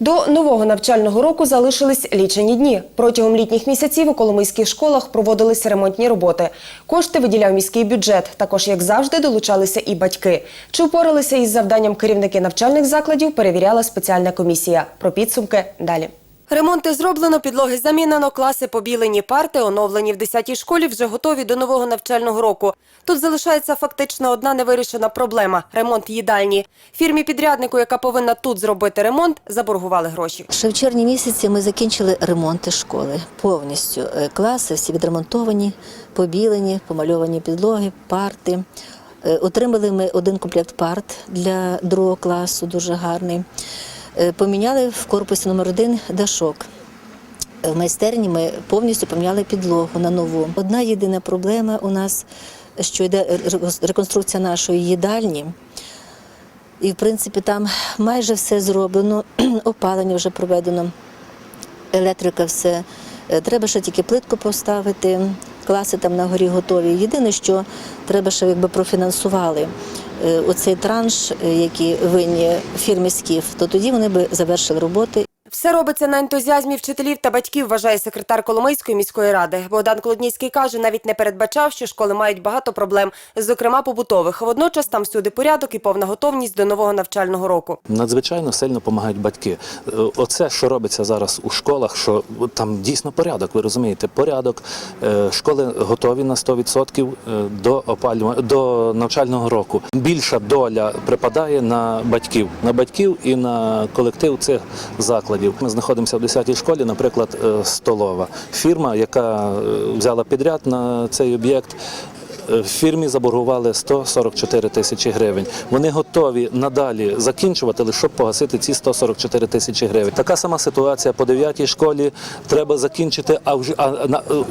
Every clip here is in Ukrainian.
До нового навчального року залишились лічені дні. Протягом літніх місяців у коломийських школах проводились ремонтні роботи. Кошти виділяв міський бюджет. Також, як завжди, долучалися і батьки. Чи впоралися із завданням керівники навчальних закладів, перевіряла спеціальна комісія. Про підсумки далі. Ремонти зроблено, підлоги замінено, класи побілені, парти оновлені в 10-й школі вже готові до нового навчального року. Тут залишається фактично одна невирішена проблема – ремонт їдальні. Фірмі підряднику, яка повинна тут зробити ремонт, заборгували гроші. Ще в червні місяці ми закінчили ремонти школи повністю. Е, Класи всі відремонтовані, побілені, помальовані підлоги, парти. Е, Отримали ми один комплект парт для другого класу, дуже гарний. Е, Поміняли в корпусі номер один дашок. В майстерні ми повністю поміняли підлогу на нову. Одна єдина проблема у нас, що йде реконструкція нашої їдальні. І, в принципі, там майже все зроблено, опалення вже проведено, електрика все. Е, Треба ще тільки плитку поставити, класи там на горі готові. Єдине, що треба, щоб якби профінансували е, оцей транш, е, який винні фірмі Скіф, то тоді вони би завершили роботи Все робиться на ентузіазмі вчителів та батьків, вважає секретар Коломийської міської ради. Богдан Колодніцький каже, навіть не передбачав, що школи мають багато проблем, зокрема побутових. Водночас там всюди порядок і повна готовність до нового навчального року. Надзвичайно сильно допомагають батьки. Е, Оце, що робиться зараз у школах, що там дійсно порядок, ви розумієте, порядок. Е, Школи готові на 100% до опалювання до навчального року. Більша доля припадає на батьків, на батьків і на колектив цих закладів. Ми знаходимося в 10-й школі, наприклад, е, столова фірма, яка е, взяла підряд на цей об'єкт. Е, Фірмі заборгували 144 тисячі гривень. Вони готові надалі закінчувати, лише щоб погасити ці 144 тисячі гривень. Така сама ситуація по 9-й школі. Треба закінчити, а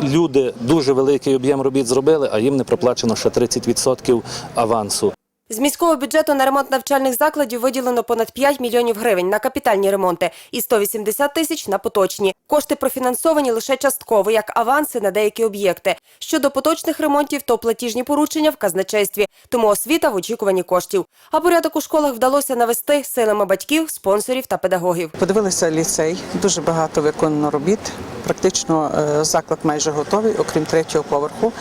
люди дуже великий об'єм робіт зробили, а їм не проплачено ще 30% авансу. З міського бюджету на ремонт навчальних закладів виділено понад 5 мільйонів гривень на капітальні ремонти і 180 тисяч на поточні. Кошти профінансовані лише частково, як аванси на деякі об'єкти. Щодо поточних ремонтів, то платіжні поручення в казначействі, тому освіта в очікуванні коштів. А порядок у школах вдалося навести силами батьків, спонсорів та педагогів. Подивилися ліцей, дуже багато виконано робіт. Практично е, заклад майже готовий, окрім третього поверху.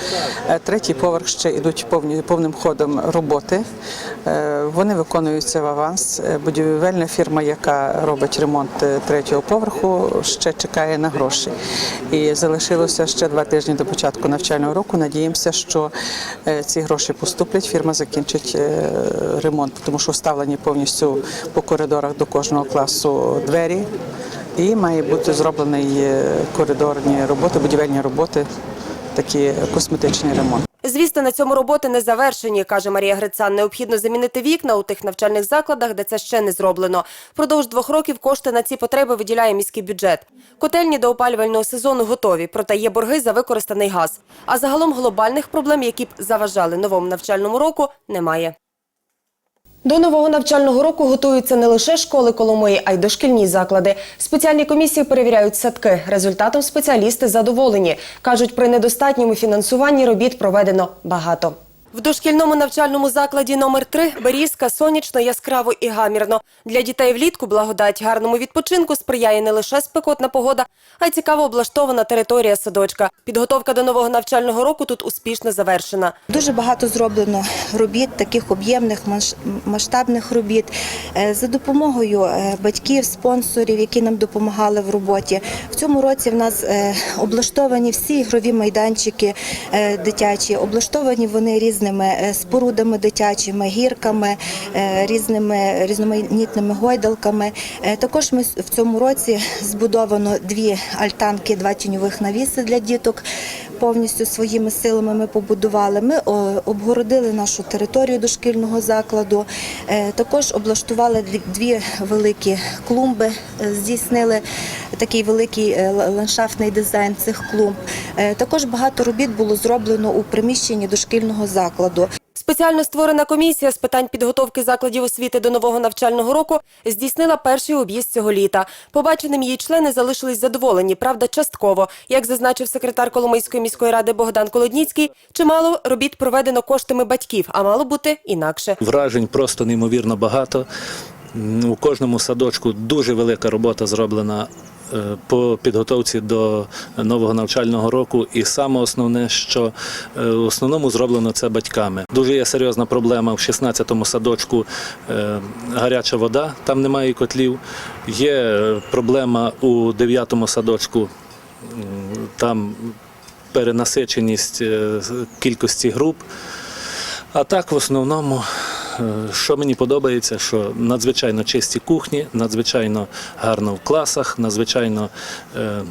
Е, Третій поверх ще йдуть повні, повним ходом роботи. Е, Вони виконуються в аванс. Будівельна фірма, яка робить ремонт третього поверху, ще чекає на гроші. І залишилося ще два тижні до початку навчального року. Надіємося, що ці гроші поступлять. Фірма закінчить ремонт, тому що вставлені повністю по коридорах до кожного класу двері. І має бути зроблений е, коридорні роботи, будівельні роботи, такі косметичний ремонт. Звісно, на цьому роботи не завершені, каже Марія Грицан. Необхідно замінити вікна у тих навчальних закладах, де це ще не зроблено. Впродовж двох років кошти на ці потреби виділяє міський бюджет. Котельні до опалювального сезону готові, проте є борги за використаний газ. А загалом глобальних проблем, які б заважали новому навчальному року, немає. До нового навчального року готуються не лише школи Коломиї, а й дошкільні заклади. Спеціальні комісії перевіряють садки. Результатом спеціалісти задоволені. Кажуть, при недостатньому фінансуванні робіт проведено багато. В дошкільному навчальному закладі номер 3 Берізка сонячно, яскраво і гамірно. Для дітей влітку благодать гарному відпочинку сприяє не лише спекотна погода, а й цікаво облаштована територія садочка. Підготовка до нового навчального року тут успішно завершена. Дуже багато зроблено робіт, таких об'ємних масштабних робіт Е, за допомогою е, батьків, спонсорів, які нам допомагали в роботі. В цьому році в нас е, облаштовані всі ігрові майданчики дитячі, облаштовані вони різними е, спорудами дитячими, гірками, е, різними різноманітними гойдалками. Е, Також ми в цьому році збудовано дві альтанки, два тіньових навіси для діток. Повністю своїми силами ми побудували. Ми обгородили нашу територію дошкільного закладу. Також облаштували дві- великі клумби, здійснили такий великий е, ландшафтний дизайн цих клумб. Е, Також багато робіт було зроблено у приміщенні дошкільного закладу. Спеціально створена комісія з питань підготовки закладів освіти до нового навчального року здійснила перший об'їзд цього літа. Побаченим її члени залишились задоволені, правда, частково. Як зазначив секретар Коломийської міської ради Богдан Колодніцький, чимало робіт проведено коштами батьків, а мало бути інакше. Вражень просто неймовірно багато. У кожному садочку дуже велика робота зроблена по підготовці до нового навчального року. І саме основне, що е, в основному зроблено це батьками. Дуже є серйозна проблема в 16-му садочку е, гаряча вода, там немає котлів. Є е, проблема у 9-му садочку, там перенасиченість е, кількості груп. А так, в основному, е, що мені подобається, що надзвичайно чисті кухні, надзвичайно гарно в класах, надзвичайно е,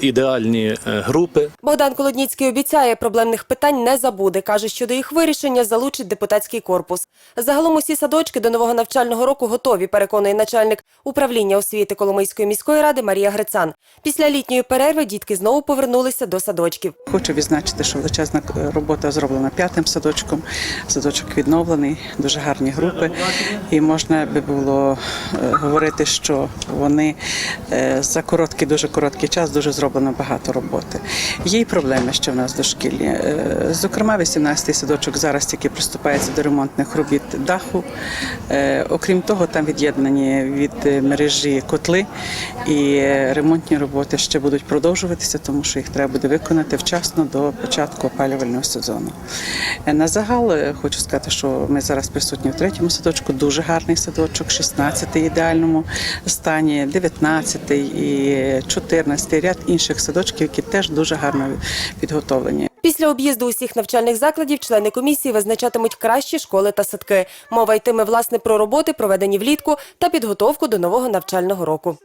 ідеальні е, групи. Богдан Колодніцький обіцяє, проблемних питань не забуде. Каже, що до їх вирішення залучить депутатський корпус. Загалом усі садочки до нового навчального року готові, переконує начальник управління освіти Коломийської міської ради Марія Грицан. Після літньої перерви дітки знову повернулися до садочків. Хочу відзначити, що величезна е, робота зроблена п'ятим садочком. Садочок відновлений, дуже гарні групи. І можна би було е, говорити, що вони е, за короткий, дуже короткий час дуже зроблено багато роботи. Є й проблеми ще в нас в дошкіллі. Е, Зокрема, 18-й садочок зараз тільки приступається до ремонтних робіт даху. Е, Окрім того, там від'єднані від мережі котли і ремонтні роботи ще будуть продовжуватися, тому що їх треба буде виконати вчасно до початку опалювального сезону. Е, На загал хочу сказати, що ми зараз присутні в третьому садочку, дуже гарний садочок, 16-й ідеальному стані, 19-й і 14-й ряд інших садочків, які теж дуже гарно підготовлені. Після об'їзду усіх навчальних закладів члени комісії визначатимуть кращі школи та садки. Мова йтиме власне про роботи, проведені влітку, та підготовку до нового навчального року.